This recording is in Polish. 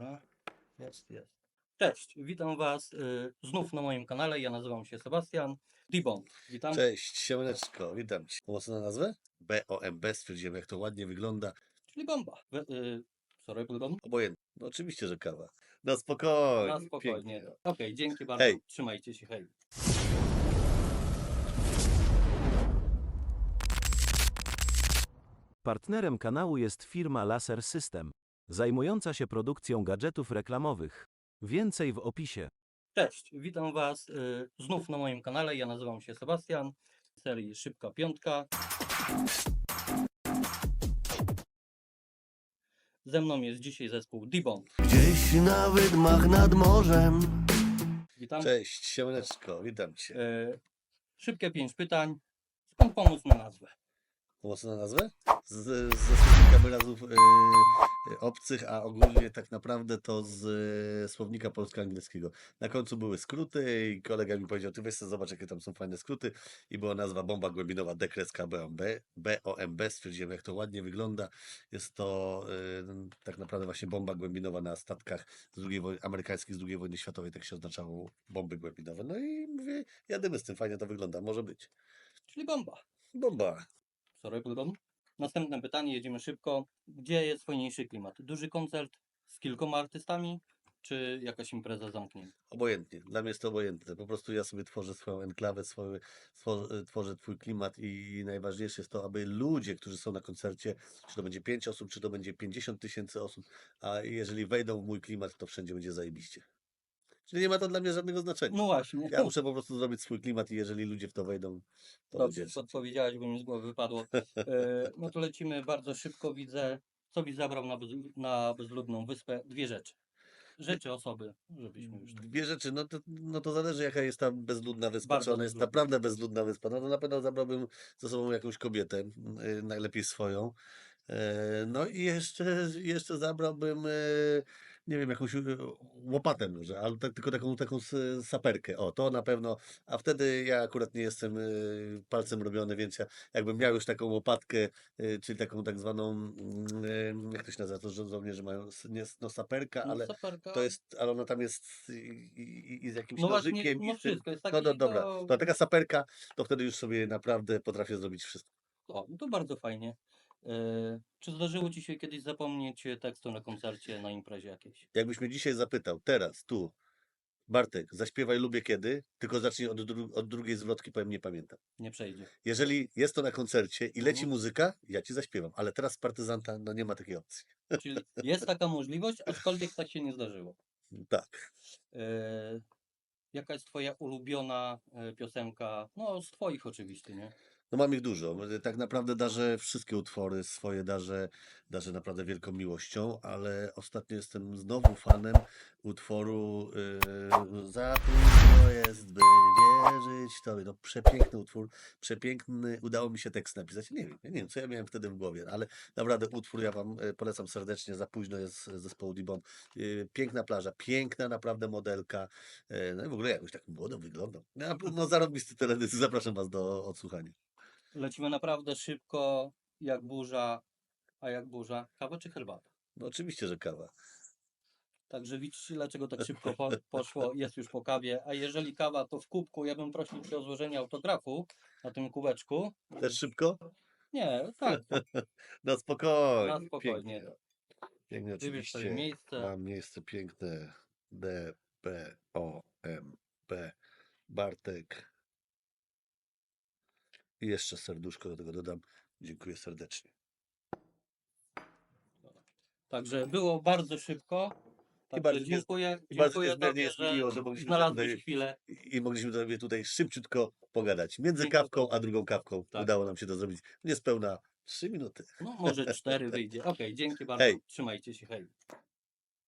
Dobra, jest, jest. Cześć, witam Was y, znów na moim kanale. Ja nazywam się Sebastian Dibon. Witam. Cześć, siemaneczko, witam Cię. Pomocna nazwę? BOMB, stwierdziłem jak to ładnie wygląda. Czyli bomba. We, y, sorry, bomba. Obojętnie. No oczywiście, że kawa. No spokojnie. Na spokojnie. pięknie. Okej, dzięki bardzo. Hej. Trzymajcie się, hej. Partnerem kanału jest firma Laser System, zajmująca się produkcją gadżetów reklamowych. Więcej w opisie. Cześć, witam Was y, znów na moim kanale. Ja nazywam się Sebastian. Z serii Szybka Piątka. Ze mną jest dzisiaj zespół Dibon. Gdzieś na wydmach nad morzem Witam. Cześć, siemaneczko, witam Cię. Y, szybkie pięć pytań. Skąd pomóc na nazwę? Pomocna nazwę? Z, ze słownika wyrazów yy, obcych, a ogólnie tak naprawdę to z yy, słownika polsko-angielskiego. Na końcu były skróty i kolega mi powiedział, ty weź sobie zobacz jakie tam są fajne skróty i była nazwa bomba głębinowa dekreska BOMB, BOMB, stwierdziłem jak to ładnie wygląda. Jest to yy, tak naprawdę właśnie bomba głębinowa na statkach z II wojny, amerykańskich z II wojny światowej, tak się oznaczało bomby głębinowe. No i mówię, jadymy z tym, fajnie to wygląda, może być. Czyli bomba. Bomba. Sorry, pardon. Następne pytanie, jedziemy szybko. Gdzie jest fajniejszy klimat? Duży koncert z kilkoma artystami, czy jakaś impreza zamknięta? Obojętnie, dla mnie jest to obojętne. Po prostu ja sobie tworzę swoją enklawę, swoje, two- tworzę twój klimat i najważniejsze jest to, aby ludzie, którzy są na koncercie, czy to będzie 5 osób, czy to będzie 50 tysięcy osób, a jeżeli wejdą w mój klimat, to wszędzie będzie zajebiście. Czyli nie ma to dla mnie żadnego znaczenia. No właśnie. Ja muszę po prostu zrobić swój klimat i jeżeli ludzie w to wejdą, to Dobrze, będzie. podpowiedziałeś, bo mi z głowy wypadło. E, no to lecimy bardzo szybko, widzę. Co byś zabrał na, bez, na bezludną wyspę? Dwie rzeczy. Rzeczy, osoby, żebyśmy już tak. Dwie rzeczy, no to, no to zależy jaka jest ta bezludna wyspa, Bardzo czy ona jest bezludna. naprawdę bezludna wyspa. No to na pewno zabrałbym ze sobą jakąś kobietę, y, najlepiej swoją. E, No i jeszcze, jeszcze zabrałbym, e, nie wiem, jakąś e, łopatę może, ale tak, tylko taką, taką saperkę. O, to na pewno, a wtedy ja akurat nie jestem e, palcem robiony, więc ja jakbym miał już taką łopatkę, e, czyli taką tak zwaną, mm, jak to się nazywa, to że żołnierze mają, nie, no saperka, No, ale saperka. to jest, ale ona tam jest i, i, i z jakimś No właśnie, nożykiem. no wszystko jest no, taki, no dobra, to- to taka saperka, to wtedy już sobie naprawdę potrafię zrobić wszystko. O, no to bardzo fajnie. E, czy zdarzyło Ci się kiedyś zapomnieć tekstu na koncercie, na imprezie jakiejś? Jakbyś mnie dzisiaj zapytał, teraz, tu, Bartek, zaśpiewaj lubię kiedy, tylko zacznij od, dru od drugiej zwrotki, powiem nie pamiętam. Nie przejdzie. Jeżeli jest to na koncercie i leci Mhm. muzyka, ja ci zaśpiewam, ale teraz z partyzanta, no nie ma takiej opcji. Czyli jest taka możliwość, aczkolwiek tak się nie zdarzyło. Tak. E, jaka jest Twoja ulubiona e, piosenka? No, z Twoich oczywiście, nie? No mam ich dużo. Tak naprawdę darzę wszystkie utwory swoje, darzę, darzę naprawdę wielką miłością, ale ostatnio jestem znowu fanem utworu yy, Za późno jest, by wierzyć Tobie. No przepiękny utwór, przepiękny. Udało mi się tekst napisać. Nie wiem, nie wiem, co ja miałem wtedy w głowie, ale naprawdę utwór ja Wam e, polecam serdecznie. Za późno jest z zespołu Dibon. Yy, Piękna plaża, piękna naprawdę modelka. Yy, No i w ogóle jakoś tak młodo wyglądał. No, no zarobisty teledysk. Zapraszam Was do odsłuchania. Lecimy naprawdę szybko, jak burza. A jak burza? Kawa czy herbata? No oczywiście, że kawa. Także widzicie, dlaczego tak szybko po, poszło, jest już po kawie. A jeżeli kawa, to w kubku. Ja bym prosił Cię o złożenie autografu na tym kubeczku. Też szybko? Nie, tak, No spokojnie. na spokojnie. Pięknie, pięknie Wybierz sobie oczywiście. miejsce. Mam miejsce piękne. D, P, O, M, P. Bartek. I jeszcze serduszko do tego dodam. Dziękuję serdecznie. Także było bardzo szybko. Także bardzo się- dziękuję, I bardzo dziękuję Tobie, jest miło, że mogliśmy tutaj, chwilę. i i mogliśmy sobie tutaj szybciutko pogadać. Między Dziękuję kawką bardzo. a drugą kawką Tak. udało nam się to zrobić. Niespełna 3 minuty. No może cztery wyjdzie. Okej, dzięki bardzo. Hej. Trzymajcie się, hej.